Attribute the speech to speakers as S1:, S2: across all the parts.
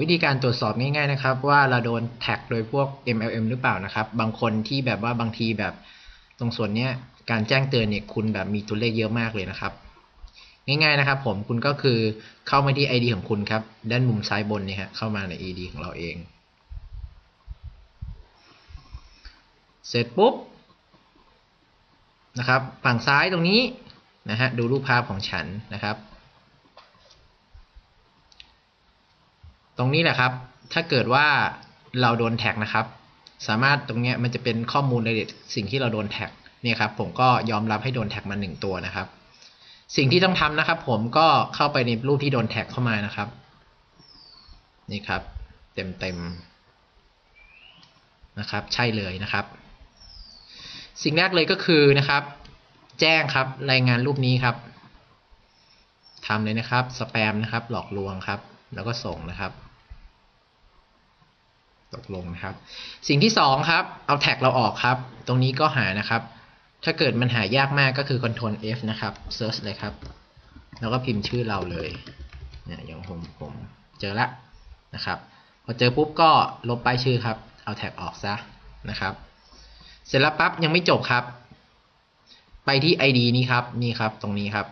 S1: วิธีการตรวจสอบง่ายๆนะครับ ว่าเราโดนแท็กโดยพวก MLM หรือเปล่านะครับ บางคนที่แบบว่าบางทีแบบตรงส่วนเนี้ยการแจ้งเตือนเนี่ยคุณแบบมีตัวเลขเยอะมากเลยนะครับ ง่ายๆนะครับ ผมคุณก็คือเข้ามาที่ ID ของคุณครับ ด้านมุมซ้ายบนเนี่ยฮะเข้ามาใน ID ของเราเอง เสร็จปุ๊บนะครับ ฝั่งซ้ายตรงนี้นะฮะดูรูปภาพของฉันนะครับ ตรงนี้แหละครับ ถ้าเกิดว่าเราโดนแท็กนะครับ สามารถตรงนี้มันจะเป็นข้อมูลรายละเอียดสิ่งที่เราโดนแท็กเนี่ยครับ ผมก็ยอมรับให้โดนแท็กมาหนึ่งตัวนะครับ สิ่งที่ต้องทำนะครับ ผมก็เข้าไปในรูปที่โดนแท็กเข้ามานะครับ นี่ครับ เต็มเต็มนะครับ ใช่เลยนะครับ สิ่งแรกเลยก็คือนะครับ แจ้งครับรายงานรูปนี้ครับทำเลยนะครับ สแปมนะครับ หลอกลวงครับ แล้วก็ส่งนะครับ ตกลงนะครับ สิ่งที่สองครับ เอาแท็กเราออกครับ ตรงนี้ก็หานะครับ ถ้าเกิดมันหายากมากก็คือ Ctrl F นะครับ Search เลยครับ แล้วก็พิมพ์ชื่อเราเลยเนี่ยอย่างผมผมเจอละนะครับ พอเจอปุ๊บก็ลบป้ายชื่อครับ เอาแท็กออกซะนะครับ เสร็จแล้วปั๊บยังไม่จบครับ ไปที่ ID นี้ครับ นี่ครับ ตรงนี้ครับ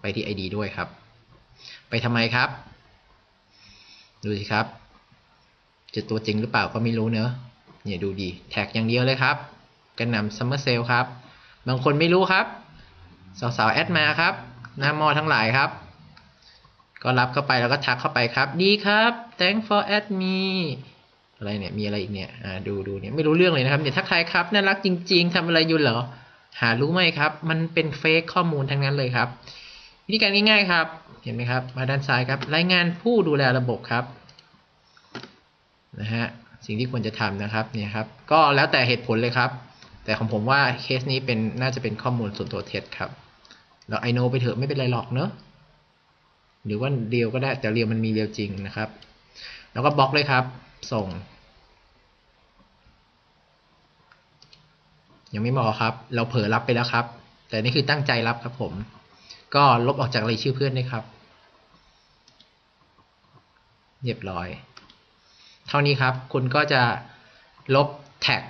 S1: ไปที่ ID ด้วยครับ ไปทำไมครับ ดูสิครับ จะตัวจริงหรือเปล่าก็ไม่รู้เนอะเนี่ยดูดีแท็กอย่างเดียวเลยครับกันนำซัมเมอร์เซลครับ บางคนไม่รู้ครับ สาวๆแอดมาครับ หน้ามอทั้งหลายครับ ก็รับเข้าไปแล้วก็ทักเข้าไปครับ ดีครับ thank for add me อะไรเนี่ย มีอะไรอีกเนี่ย อ่า ดูดูเนี่ย ไม่รู้เรื่องเลยนะครับเนี่ยทักทายครับ น่ารักจริง ๆทำอะไรอยู่เหรอ หารู้ไหมครับ มันเป็นเฟกข้อมูลทั้งนั้นเลยครับ วิธีการง่ายๆครับ เห็นไหมครับ มาด้านซ้ายครับ รายงานผู้ดูแลระบบครับ นะฮะสิ่งที่ควรจะทำนะครับเนี่ยครับก็แล้วแต่เหตุผลเลยครับ แต่ของผมว่าเคสนี้เป็นน่าจะเป็นข้อมูลส่วนตัวเท็จครับเราไอโนไปเถอะไม่เป็นไรหรอกเนอะหรือว่าเรียวก็ได้แต่เรียวมันมีเรียวจริงนะครับ แล้วก็บล็อกเลยครับ ส่ง ยังไม่พอครับ เราเผลอรับไปแล้วครับ แต่นี่คือตั้งใจรับครับผม ก็ลบออกจากรายชื่อเพื่อนด้วยครับเรียบร้อย เท่านี้ครับ คุณก็จะลบแท็ก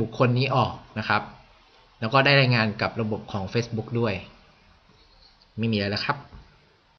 S1: บุคคลนี้ออกนะครับ แล้วก็ได้รายงานกับระบบของ Facebook ด้วย ไม่มีอะไรแล้วครับ